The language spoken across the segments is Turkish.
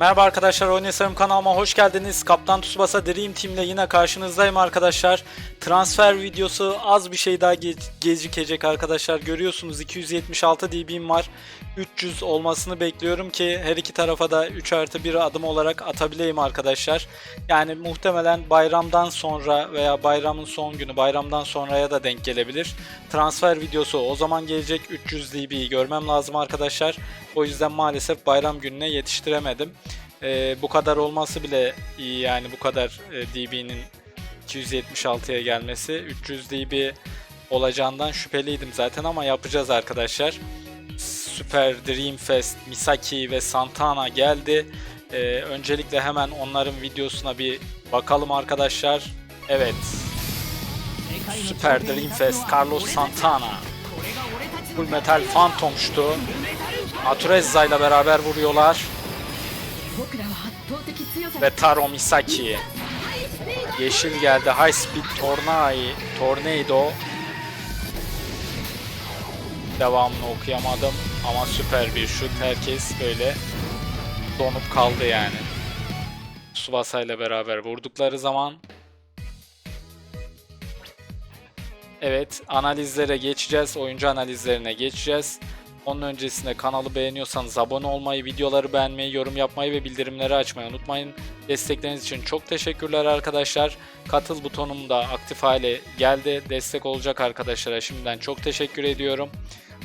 Merhaba arkadaşlar Oynasarım kanalıma hoş geldiniz. Kaptan Tsubasa Dream Team ile yine karşınızdayım arkadaşlar. Transfer videosu az bir şey daha ge- gecikecek arkadaşlar. Görüyorsunuz 276 dB'm var. 300 olmasını bekliyorum ki her iki tarafa da 3 artı 1 adım olarak atabileyim arkadaşlar. Yani muhtemelen bayramdan sonra veya bayramın son günü bayramdan sonraya da denk gelebilir. Transfer videosu o zaman gelecek 300 dB'yi görmem lazım arkadaşlar. O yüzden maalesef bayram gününe yetiştiremedim. Ee, bu kadar olması bile iyi yani bu kadar e, dB'nin 276'ya gelmesi 300 dB olacağından şüpheliydim zaten ama yapacağız arkadaşlar. Super Dream Fest, Misaki ve Santana geldi. Ee, öncelikle hemen onların videosuna bir bakalım arkadaşlar. Evet. Super Dream Fest, Carlos Santana. Full Metal Phantom'ştu. Aturezza ile beraber vuruyorlar. Ve Taro Misaki. Yeşil geldi. High Speed Tornai, Tornado. Devamını okuyamadım. Ama süper bir şut. Herkes böyle donup kaldı yani. Subasa ile beraber vurdukları zaman. Evet analizlere geçeceğiz. Oyuncu analizlerine geçeceğiz. Onun öncesinde kanalı beğeniyorsanız abone olmayı, videoları beğenmeyi, yorum yapmayı ve bildirimleri açmayı unutmayın. Destekleriniz için çok teşekkürler arkadaşlar. Katıl butonum da aktif hale geldi. Destek olacak arkadaşlara şimdiden çok teşekkür ediyorum.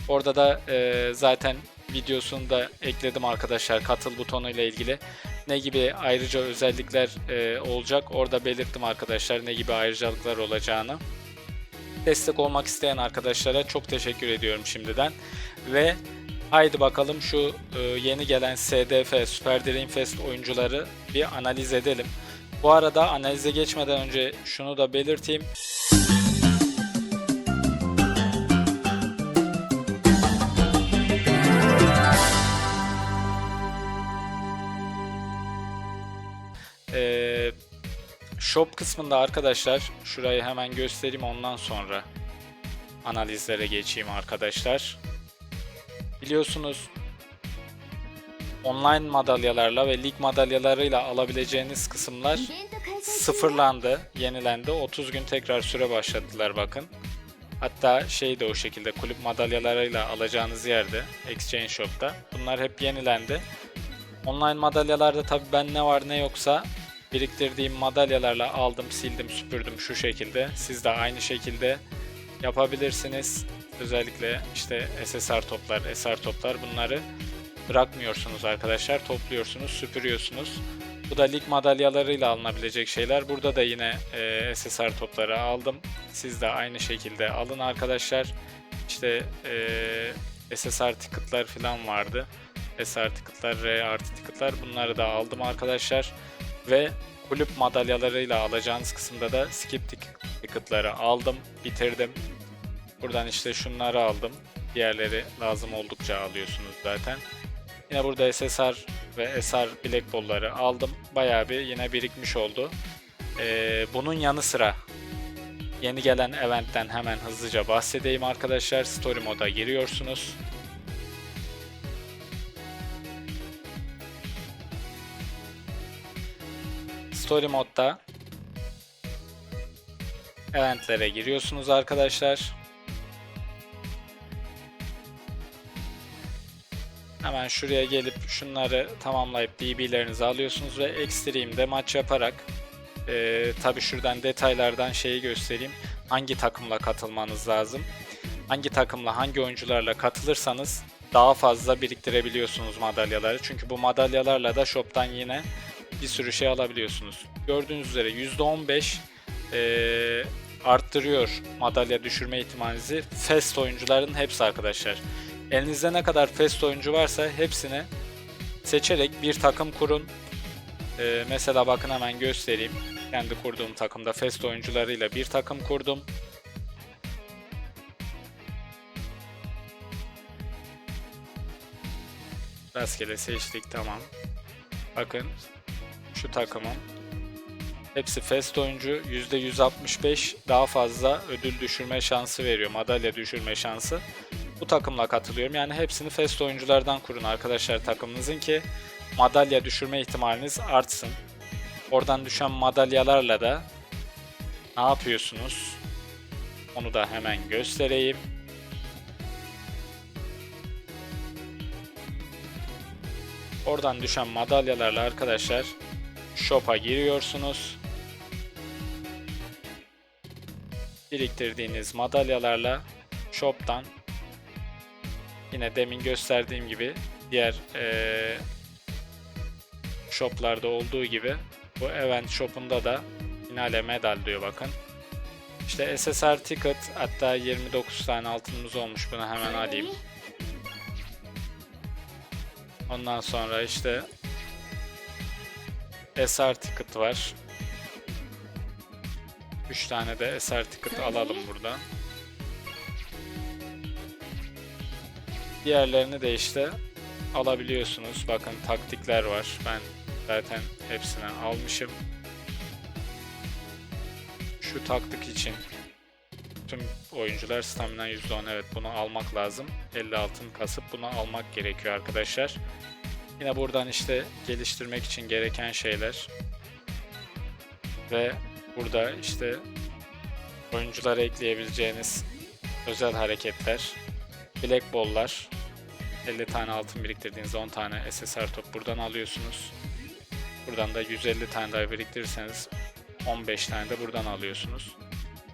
Orada da e, zaten videosunu da ekledim arkadaşlar katıl butonu ile ilgili. Ne gibi ayrıca özellikler e, olacak orada belirttim arkadaşlar ne gibi ayrıcalıklar olacağını. Destek olmak isteyen arkadaşlara çok teşekkür ediyorum şimdiden. Ve haydi bakalım şu e, yeni gelen SDF Super Dream Fest oyuncuları bir analiz edelim. Bu arada analize geçmeden önce şunu da belirteyim. Shop kısmında arkadaşlar şurayı hemen göstereyim ondan sonra analizlere geçeyim arkadaşlar. Biliyorsunuz online madalyalarla ve lig madalyalarıyla alabileceğiniz kısımlar sıfırlandı, yenilendi. 30 gün tekrar süre başlattılar bakın. Hatta şey de o şekilde kulüp madalyalarıyla alacağınız yerde Exchange Shop'ta. Bunlar hep yenilendi. Online madalyalarda tabi ben ne var ne yoksa biriktirdiğim madalyalarla aldım, sildim, süpürdüm şu şekilde. Siz de aynı şekilde yapabilirsiniz. Özellikle işte SSR toplar, SR toplar bunları bırakmıyorsunuz arkadaşlar. Topluyorsunuz, süpürüyorsunuz. Bu da lig madalyalarıyla alınabilecek şeyler. Burada da yine e, SSR topları aldım. Siz de aynı şekilde alın arkadaşlar. İşte e, SSR ticket'lar falan vardı. SR ticket'lar, R artı ticket'lar bunları da aldım arkadaşlar. Ve kulüp madalyalarıyla alacağınız kısımda da skip tick- ticket'ları aldım, bitirdim. Buradan işte şunları aldım. Diğerleri lazım oldukça alıyorsunuz zaten. Yine burada SSR ve SR Black Ball'ları aldım. Bayağı bir yine birikmiş oldu. Ee, bunun yanı sıra yeni gelen eventten hemen hızlıca bahsedeyim arkadaşlar. Story moda giriyorsunuz. Story modda eventlere giriyorsunuz arkadaşlar. Hemen şuraya gelip şunları tamamlayıp DB'lerinizi alıyorsunuz ve Extreme'de maç yaparak e, tabi şuradan detaylardan şeyi göstereyim. Hangi takımla katılmanız lazım? Hangi takımla hangi oyuncularla katılırsanız daha fazla biriktirebiliyorsunuz madalyaları. Çünkü bu madalyalarla da shop'tan yine bir sürü şey alabiliyorsunuz. Gördüğünüz üzere %15 e, arttırıyor madalya düşürme ihtimalinizi. Fest oyuncuların hepsi arkadaşlar. Elinizde ne kadar fest oyuncu varsa hepsini seçerek bir takım kurun. Ee, mesela bakın hemen göstereyim. Kendi kurduğum takımda fest oyuncularıyla bir takım kurdum. Rastgele seçtik tamam. Bakın şu takımın hepsi fest oyuncu %165 daha fazla ödül düşürme şansı veriyor. Madalya düşürme şansı bu takımla katılıyorum. Yani hepsini fest oyunculardan kurun arkadaşlar takımınızın ki madalya düşürme ihtimaliniz artsın. Oradan düşen madalyalarla da ne yapıyorsunuz? Onu da hemen göstereyim. Oradan düşen madalyalarla arkadaşlar shop'a giriyorsunuz. Biriktirdiğiniz madalyalarla shop'tan yine demin gösterdiğim gibi diğer eee shop'larda olduğu gibi bu event shop'unda da finale medal diyor bakın. İşte SSR ticket hatta 29 tane altınımız olmuş bunu hemen alayım. Ondan sonra işte SR ticket var. 3 tane de SR ticket alalım buradan. Diğerlerini de işte alabiliyorsunuz. Bakın taktikler var. Ben zaten hepsini almışım. Şu taktik için tüm oyuncular stamina %10 evet bunu almak lazım. 50 altın kasıp bunu almak gerekiyor arkadaşlar. Yine buradan işte geliştirmek için gereken şeyler ve burada işte oyunculara ekleyebileceğiniz özel hareketler, black ball'lar, 50 tane altın biriktirdiğinizde 10 tane SSR top buradan alıyorsunuz. Buradan da 150 tane daha biriktirirseniz 15 tane de buradan alıyorsunuz.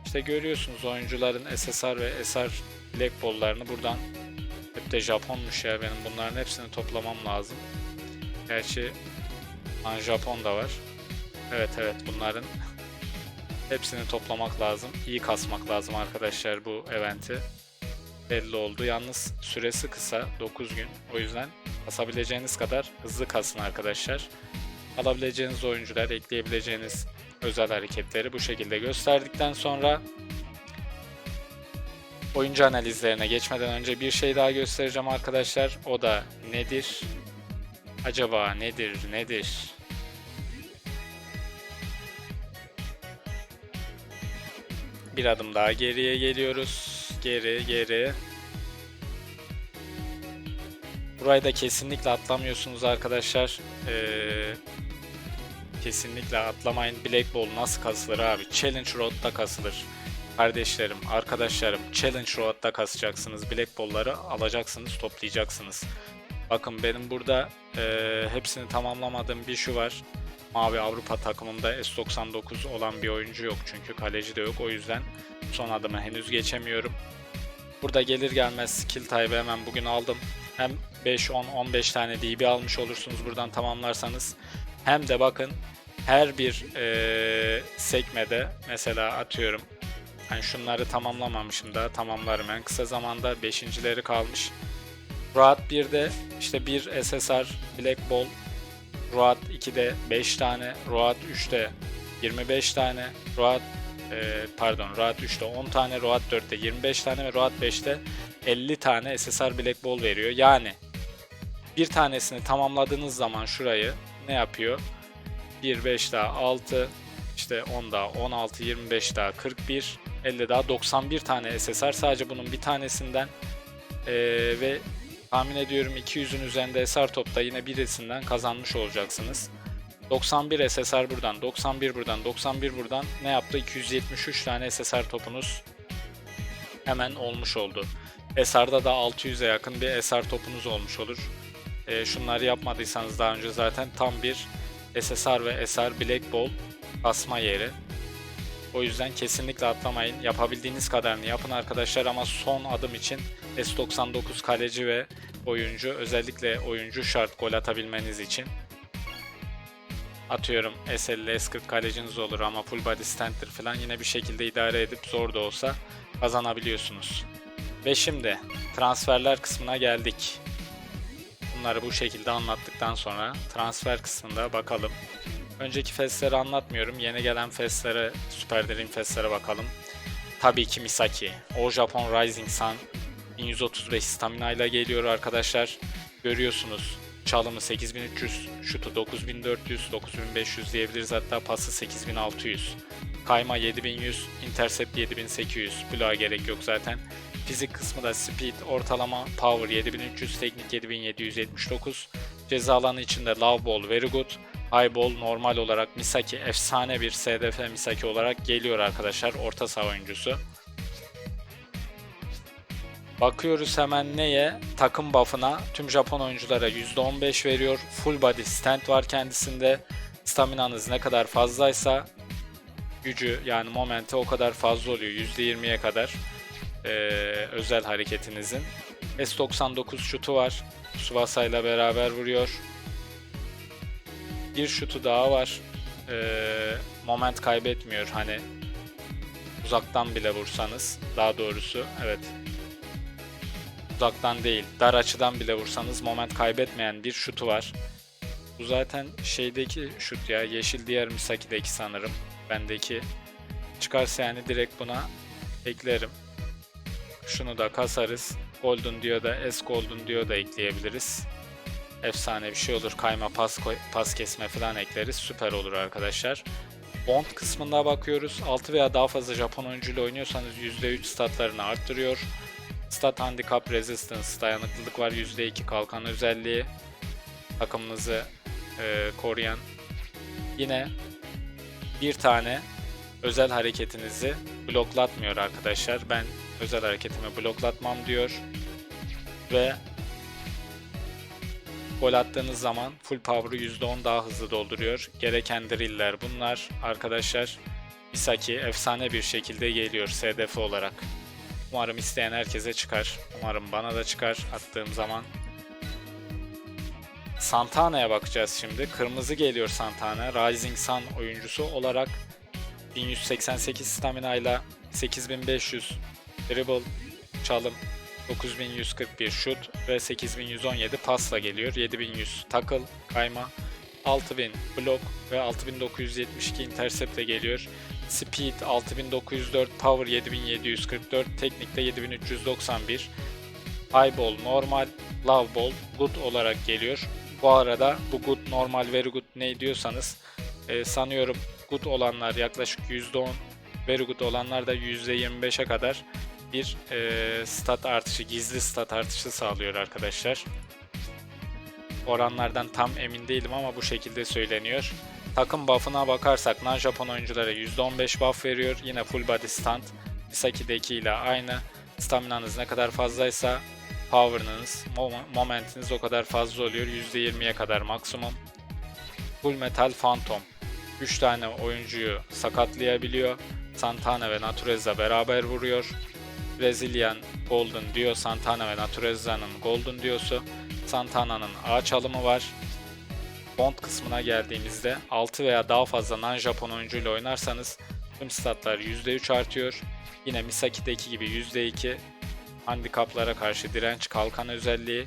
İşte görüyorsunuz oyuncuların SSR ve SR Black Ball'larını buradan hep de Japonmuş ya benim bunların hepsini toplamam lazım. Gerçi an Japon da var. Evet evet bunların hepsini toplamak lazım. İyi kasmak lazım arkadaşlar bu eventi. Belli oldu. Yalnız süresi kısa 9 gün. O yüzden kasabileceğiniz kadar hızlı kasın arkadaşlar. Alabileceğiniz oyuncular, ekleyebileceğiniz özel hareketleri bu şekilde gösterdikten sonra oyuncu analizlerine geçmeden önce bir şey daha göstereceğim arkadaşlar. O da nedir? Acaba nedir? Nedir? Bir adım daha geriye geliyoruz. Geri, geri. Burayı da kesinlikle atlamıyorsunuz arkadaşlar. Ee, kesinlikle atlamayın. Black Ball nasıl kasılır abi? Challenge Road'da kasılır. Kardeşlerim, arkadaşlarım Challenge Road'da kasacaksınız. Black Ball'ları alacaksınız, toplayacaksınız. Bakın benim burada e, hepsini tamamlamadığım bir şu var. Mavi Avrupa takımında S99 olan bir oyuncu yok çünkü kaleci de yok. O yüzden son adımı henüz geçemiyorum. Burada gelir gelmez skill type'ı hemen bugün aldım. Hem 5, 10, 15 tane DB almış olursunuz buradan tamamlarsanız. Hem de bakın her bir e, sekmede mesela atıyorum hani şunları tamamlamamışım da tamamlarım en kısa zamanda 5.leri kalmış. Rahat 1'de işte bir SSR Black Ball Roat 2'de 5 tane, Roat 3'te 25 tane, Roat e, pardon Roat 3'te 10 tane, Roat 4'te 25 tane ve Roat 5'te 50 tane SSR Black Ball veriyor. Yani bir tanesini tamamladığınız zaman şurayı ne yapıyor? 1, 5 daha 6, işte 10 daha 16, 25 daha 41, 50 daha 91 tane SSR sadece bunun bir tanesinden e, ve tahmin ediyorum 200'ün üzerinde SR topta yine birisinden kazanmış olacaksınız. 91 SSR buradan, 91 buradan, 91 buradan ne yaptı? 273 tane SSR topunuz hemen olmuş oldu. SR'da da 600'e yakın bir SR topunuz olmuş olur. E, şunları yapmadıysanız daha önce zaten tam bir SSR ve SR Black Ball basma yeri. O yüzden kesinlikle atlamayın. Yapabildiğiniz kadarını yapın arkadaşlar ama son adım için S99 kaleci ve oyuncu özellikle oyuncu şart gol atabilmeniz için. Atıyorum S50 S40 kaleciniz olur ama full body stand'tir falan yine bir şekilde idare edip zor da olsa kazanabiliyorsunuz. Ve şimdi transferler kısmına geldik. Bunları bu şekilde anlattıktan sonra transfer kısmında bakalım. Önceki festleri anlatmıyorum. Yeni gelen festlere, Super Dream festlere bakalım. Tabii ki Misaki. O Japon Rising Sun 1135 stamina ile geliyor arkadaşlar. Görüyorsunuz. Çalımı 8300, şutu 9400, 9500 diyebiliriz hatta pası 8600. Kayma 7100, intercept 7800. Bloğa gerek yok zaten. Fizik kısmı da speed, ortalama, power 7300, teknik 7779. Ceza alanı içinde Love Ball, Very Good, Ball normal olarak Misaki efsane bir SDF Misaki olarak geliyor arkadaşlar. Orta saha oyuncusu. Bakıyoruz hemen neye? Takım buff'ına tüm Japon oyunculara %15 veriyor. Full body stand var kendisinde. Staminanız ne kadar fazlaysa gücü yani momenti o kadar fazla oluyor. %20'ye kadar ee, özel hareketinizin. S99 şutu var. Tsubasa ile beraber vuruyor. Bir şutu daha var. Ee, moment kaybetmiyor. Hani uzaktan bile vursanız daha doğrusu evet uzaktan değil dar açıdan bile vursanız moment kaybetmeyen bir şutu var. Bu zaten şeydeki şut ya yeşil diğer Misaki'deki sanırım. Bendeki çıkarsa yani direkt buna eklerim. Şunu da kasarız. Golden diyor da S Golden diyor da ekleyebiliriz. Efsane bir şey olur. Kayma pas pas kesme falan ekleriz. Süper olur arkadaşlar. Bond kısmında bakıyoruz. 6 veya daha fazla Japon oyuncuyla oynuyorsanız %3 statlarını arttırıyor. Stat Handicap Resistance dayanıklılık var. %2 kalkan özelliği. Takımınızı e, koruyan. Yine bir tane özel hareketinizi bloklatmıyor arkadaşlar. Ben özel hareketimi bloklatmam diyor. Ve gol attığınız zaman full power'ı %10 daha hızlı dolduruyor. Gereken driller bunlar arkadaşlar. Misaki efsane bir şekilde geliyor SDF olarak. Umarım isteyen herkese çıkar. Umarım bana da çıkar attığım zaman. Santana'ya bakacağız şimdi. Kırmızı geliyor Santana. Rising Sun oyuncusu olarak 1188 stamina ile 8500 dribble, çalım, 9141 şut ve 8117 pasla geliyor. 7100 takıl, kayma, 6000 blok ve 6972 interceptle geliyor. Speed 6904, Power 7744, Teknikte 7391. High Ball normal, Love Ball good olarak geliyor. Bu arada bu good, normal, very good ne diyorsanız e, sanıyorum good olanlar yaklaşık %10, very good olanlar da %25'e kadar bir e, stat artışı, gizli stat artışı sağlıyor arkadaşlar. Oranlardan tam emin değilim ama bu şekilde söyleniyor. Takım buff'ına bakarsak non-Japon oyunculara %15 buff veriyor. Yine full body stand. Misaki'deki ile aynı. Staminanız ne kadar fazlaysa power'ınız, mom- momentiniz o kadar fazla oluyor. %20'ye kadar maksimum. Full Metal Phantom. 3 tane oyuncuyu sakatlayabiliyor. Santana ve Natureza beraber vuruyor. Brazilian Golden diyor Santana ve Natureza'nın Golden diyorsu. Santana'nın ağaç alımı var. Bond kısmına geldiğimizde 6 veya daha fazla non-Japon oyuncuyla oynarsanız tüm statlar %3 artıyor. Yine Misaki'deki gibi %2 handikaplara karşı direnç kalkan özelliği.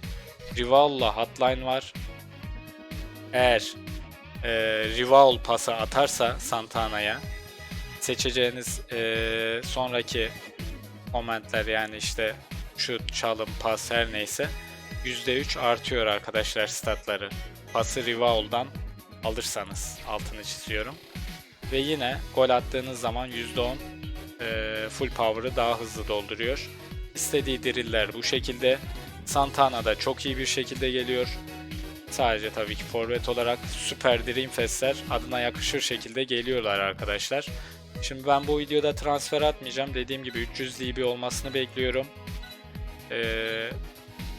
Rival'la hotline var. Eğer e, Rival pası atarsa Santana'ya seçeceğiniz e, sonraki komentler yani işte şut, çalım, pas her neyse %3 artıyor arkadaşlar statları. Pası Rival'dan alırsanız altını çiziyorum. Ve yine gol attığınız zaman %10 e, full power'ı daha hızlı dolduruyor. İstediği driller bu şekilde. Santana da çok iyi bir şekilde geliyor. Sadece tabii ki forvet olarak Super Dream Fest'ler adına yakışır şekilde geliyorlar arkadaşlar. Şimdi ben bu videoda transfer atmayacağım. Dediğim gibi 300 DB olmasını bekliyorum. Ee,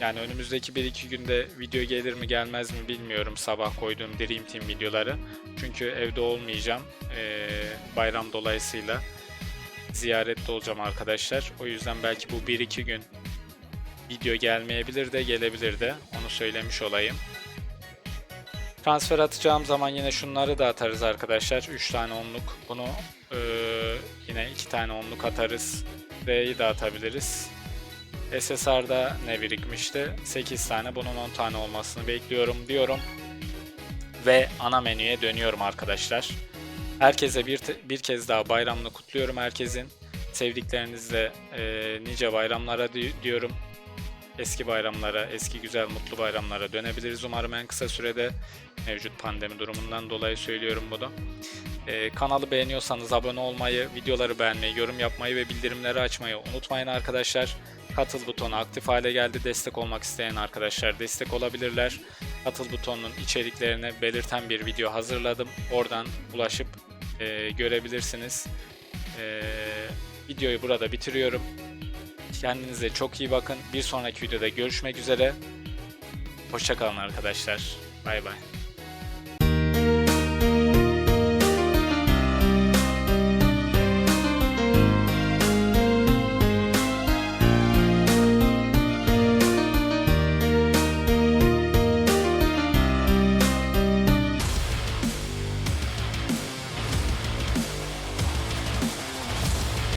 yani önümüzdeki 1-2 günde video gelir mi gelmez mi bilmiyorum sabah koyduğum Dream Team videoları. Çünkü evde olmayacağım. Ee, bayram dolayısıyla ziyarette olacağım arkadaşlar. O yüzden belki bu 1-2 gün video gelmeyebilir de gelebilir de onu söylemiş olayım. Transfer atacağım zaman yine şunları da atarız arkadaşlar. 3 tane onluk. Bunu e, yine 2 tane onluk atarız. R'yi de atabiliriz. SSR'da ne birikmişti? 8 tane. Bunun 10 tane olmasını bekliyorum diyorum. Ve ana menüye dönüyorum arkadaşlar. Herkese bir, bir kez daha bayramını kutluyorum herkesin. Sevdiklerinizle e, nice bayramlara di- diyorum. Eski bayramlara, eski güzel mutlu bayramlara dönebiliriz umarım en kısa sürede. Mevcut pandemi durumundan dolayı söylüyorum bunu. Ee, kanalı beğeniyorsanız abone olmayı, videoları beğenmeyi, yorum yapmayı ve bildirimleri açmayı unutmayın arkadaşlar. Katıl butonu aktif hale geldi. Destek olmak isteyen arkadaşlar destek olabilirler. katıl butonunun içeriklerini belirten bir video hazırladım. Oradan ulaşıp e, görebilirsiniz. E, videoyu burada bitiriyorum. Kendinize çok iyi bakın. Bir sonraki videoda görüşmek üzere. Hoşçakalın arkadaşlar. Bay bay.